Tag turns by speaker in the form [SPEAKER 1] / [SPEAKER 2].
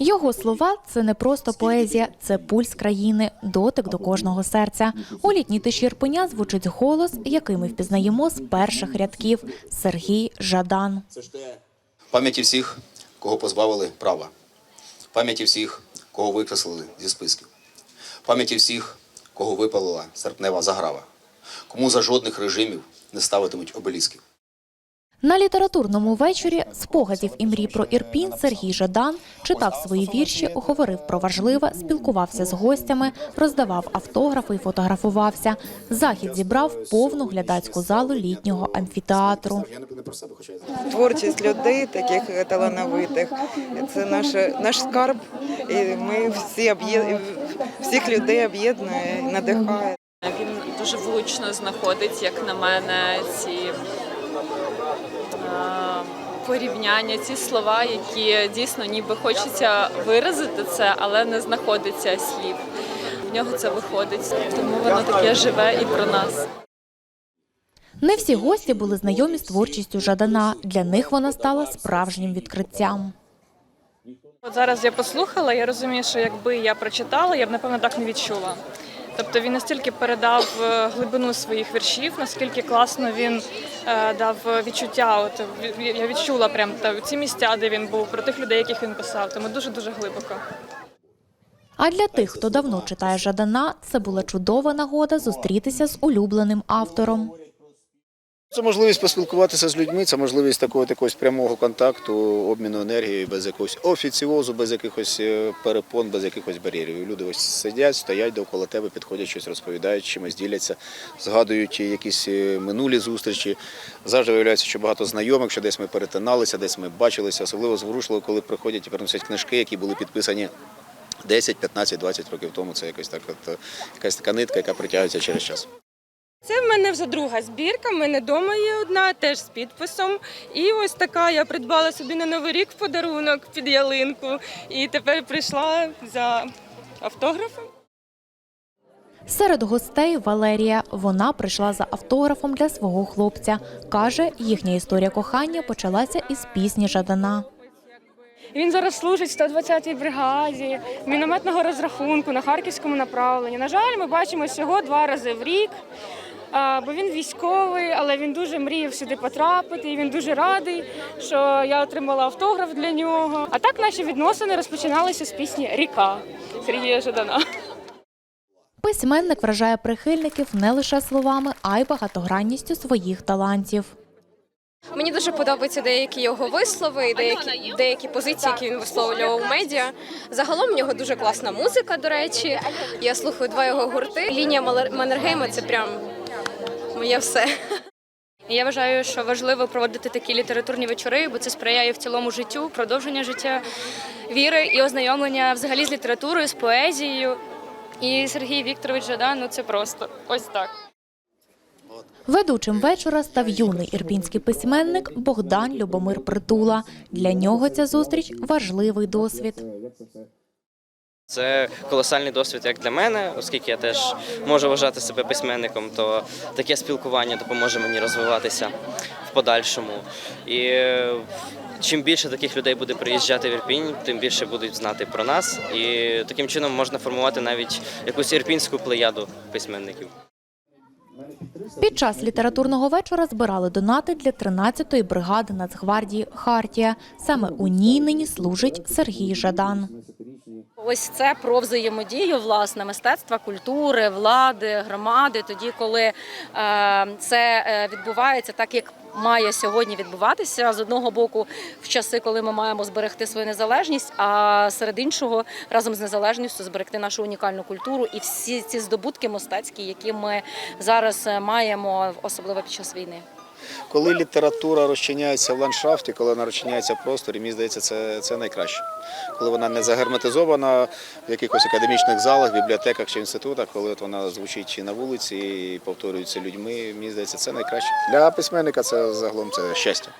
[SPEAKER 1] Його слова це не просто поезія, це пульс країни, дотик до кожного серця. У літній тиші Ірпеня звучить голос, який ми впізнаємо з перших рядків Сергій Жадан.
[SPEAKER 2] Пам'яті всіх, кого позбавили права. Пам'яті всіх, кого викреслили зі списків. Пам'яті всіх, кого випалила серпнева заграва. Кому за жодних режимів не ставитимуть обелісків.
[SPEAKER 1] На літературному вечорі спогадів і мрій про Ірпінь Сергій Жадан читав свої вірші, говорив про важливе, спілкувався з гостями, роздавав автографи і фотографувався. Захід зібрав повну глядацьку залу літнього амфітеатру.
[SPEAKER 3] творчість людей, таких талановитих. Це наш, наш скарб, і ми всі всіх людей об'єднує, надихає.
[SPEAKER 4] Він дуже влучно знаходить, як на мене, ці порівняння, ці слова, які дійсно ніби хочеться виразити це, але не знаходиться слів. В нього це виходить, тому воно таке живе і про нас.
[SPEAKER 1] Не всі гості були знайомі з творчістю Жадана. Для них вона стала справжнім відкриттям.
[SPEAKER 5] От зараз я послухала, я розумію, що якби я прочитала, я б напевно так не відчула. Тобто він настільки передав е, глибину своїх віршів, наскільки класно він е, дав відчуття. От я відчула прям та ці місця, де він був, про тих людей, яких він писав. Тому дуже дуже глибоко.
[SPEAKER 1] А для тих, хто давно читає Жадана, це була чудова нагода зустрітися з улюбленим автором.
[SPEAKER 2] Це можливість поспілкуватися з людьми, це можливість такого якогось прямого контакту, обміну енергією, без якогось офіціозу, без якихось е, перепон, без якихось бар'єрів. Люди ось сидять, стоять довкола тебе, підходять, щось розповідають, чимось діляться, згадують якісь е, минулі зустрічі. Завжди виявляється, що багато знайомих, що десь ми перетиналися, десь ми бачилися, особливо зворушливо, коли приходять і приносять книжки, які були підписані 10, 15, 20 років тому. Це якось так, от, е, якась така нитка, яка притягується через час.
[SPEAKER 6] Це в мене вже друга збірка. в мене вдома є одна, теж з підписом. І ось така я придбала собі на Новий рік в подарунок під ялинку. І тепер прийшла за автографом.
[SPEAKER 1] Серед гостей Валерія. Вона прийшла за автографом для свого хлопця. Каже, їхня історія кохання почалася із пісні Жадана.
[SPEAKER 6] Він зараз служить в 120-й бригаді мінометного розрахунку на харківському направленні. На жаль, ми бачимося його два рази в рік. Бо він військовий, але він дуже мріяв сюди потрапити. І він дуже радий, що я отримала автограф для нього. А так наші відносини розпочиналися з пісні Ріка Сергія Жадана.
[SPEAKER 1] Письменник вражає прихильників не лише словами, а й багатогранністю своїх талантів.
[SPEAKER 7] Мені дуже подобаються деякі його вислови, і деякі деякі позиції, які він висловлював у медіа. Загалом в нього дуже класна музика. До речі, я слухаю два його гурти. Лінія Маннергейма – це прям моє все.
[SPEAKER 8] Я вважаю, що важливо проводити такі літературні вечори, бо це сприяє в цілому життю, продовження життя віри і ознайомлення взагалі з літературою, з поезією. І Сергій Вікторович Жадан, ну це просто ось так.
[SPEAKER 1] Ведучим вечора став юний ірпінський письменник Богдан Любомир Притула. Для нього ця зустріч важливий досвід.
[SPEAKER 9] Це колосальний досвід як для мене, оскільки я теж можу вважати себе письменником, то таке спілкування допоможе мені розвиватися в подальшому. І е, чим більше таких людей буде приїжджати в Ірпінь, тим більше будуть знати про нас. І таким чином можна формувати навіть якусь ірпінську плеяду письменників.
[SPEAKER 1] Під час літературного вечора збирали донати для 13-ї бригади Нацгвардії Хартія. Саме у ній нині служить Сергій Жадан.
[SPEAKER 10] Ось це про взаємодію власне мистецтва, культури, влади, громади. Тоді, коли е, це е, відбувається так, як має сьогодні відбуватися з одного боку, в часи, коли ми маємо зберегти свою незалежність, а серед іншого разом з незалежністю зберегти нашу унікальну культуру і всі ці здобутки мистецькі, які ми зараз е, маємо, особливо під час війни.
[SPEAKER 2] Коли література розчиняється в ландшафті, коли вона розчиняється в просторі, мені здається, це, це найкраще. Коли вона не загерметизована в якихось академічних залах, бібліотеках чи інститутах, коли от вона звучить на вулиці і повторюється людьми, мені здається, це найкраще. Для письменника це загалом це щастя.